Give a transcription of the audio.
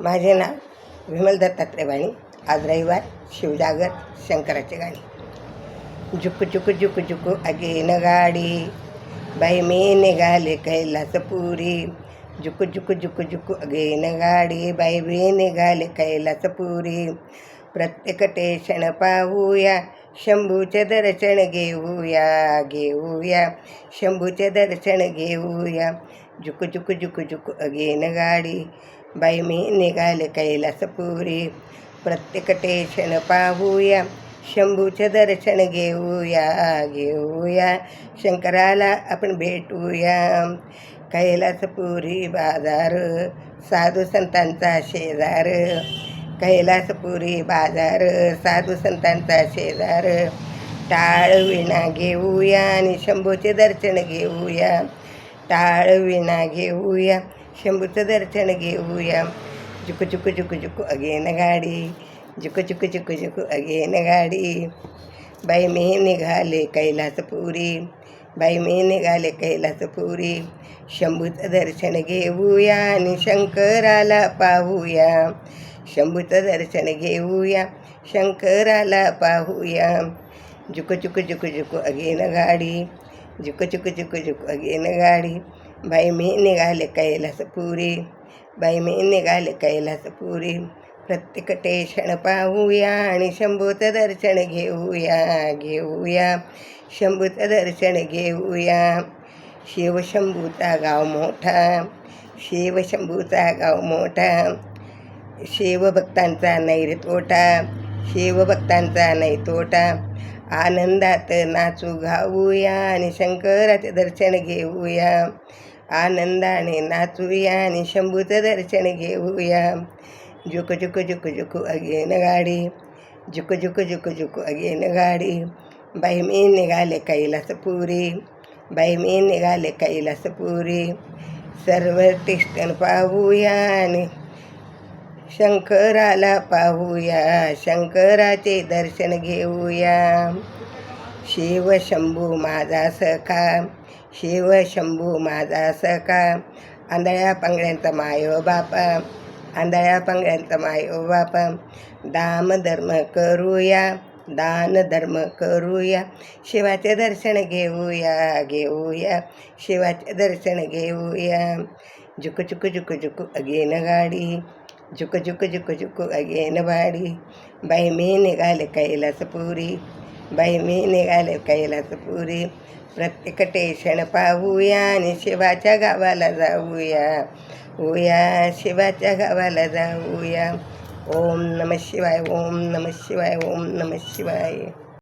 माझे नाव विमल दत्तात्रय वाणी आज रविवार शिवजागर शंकराचे गाणी. झुक झुक झुक झुक अगेन गाडी. बाई मी निघाले कैलासपुरी. झुक झुक झुक झुक अगेन गाडी. बाई मी निघाले कैलासपुरी. प्रत्येक टेशन पाहूया शंभूचे दर्शन घेऊया घेऊया. शंभूचे दर्शन घेऊया. झुक झुक झुक झुक अगेन गाडी बाई मी निघाले कैलासपुरी प्रत्येक टेशन पाहूया शंभूचे दर्शन घेऊया घेऊया शंकराला आपण भेटूया कैलासपुरी बाजार साधू संतांचा शेजार कैलासपुरी बाजार साधू संतांचा शेजार टाळ विणा घेऊया आणि शंभूचे दर्शन घेऊया टाळविणा घेऊया. शंभूचं दर्शन घेऊया. जुकू जुकू जुकू जुकू अगेन गाडी. जुकू जुकू जुकू जुकू अगेन गाडी. बाई मी निघाले कैलासपुरी. बाई मी निघाले कैलासपुरी. शंभूचं दर्शन घेऊया आणि शंकराला पाहूया. शंभूचं दर्शन घेऊया शंकराला पाहूया. जुकू जुकू जुकू जुकू अगेन गाडी. झुक झुक झुक झुक. अगेन गाडी. बाई मी निघाले कैलासपुरी. बाई मी निघाले कैलासपुरी. प्रत्येक टेशन पाहूया आणि शंभूचं दर्शन घेऊया घेऊया. शंभूचं दर्शन घेऊया. शिवशंभूचा गाव मोठा. शिवशंभूचा गाव मोठा. शिवभक्तांचा नैर तोटा. शिवभक्तांचा नाही तोटा. आनंदात नाचू गाऊया आणि शंकराचे दर्शन घेऊया. आनंदाने नाचूया आणि शंभूचं दर्शन घेऊया. झुक झुक झुक झुक अगेन गाडी. झुक झुक झुक झुक अगेन गाडी. बाई मी निघाले कैलासपुरी. बाई मी निघाले कैलासपुरी. सर्व टेस्टन पाहूया आणि शंकराला पाहूया. शंकराचे दर्शन घेऊया. शिव शंभू माझा सखा. शिवशंभू माझा सखा. आंधळ्या पांगड्यांचा मायो बापा. आंधळ्या पांगड्यांचा मायो बापा. दाम धर्म करूया. दान धर्म करूया. शिवाचे दर्शन घेऊया घेऊया. शिवाचे दर्शन घेऊया. झुक झुक झुक झुक अगेन गाडी. झुक झुक झुक झुक अगेन बाडी बाई मी निघाले कैलासपुरी. बाई मी निघाले कैलासपुरी. प्रत्येक टेशन पाहूया आणि शिवाच्या गावाला जाऊया. होया शिवाच्या गावाला जाऊया. ओम नम शिवाय ओम नम शिवाय ओम नम शिवाय.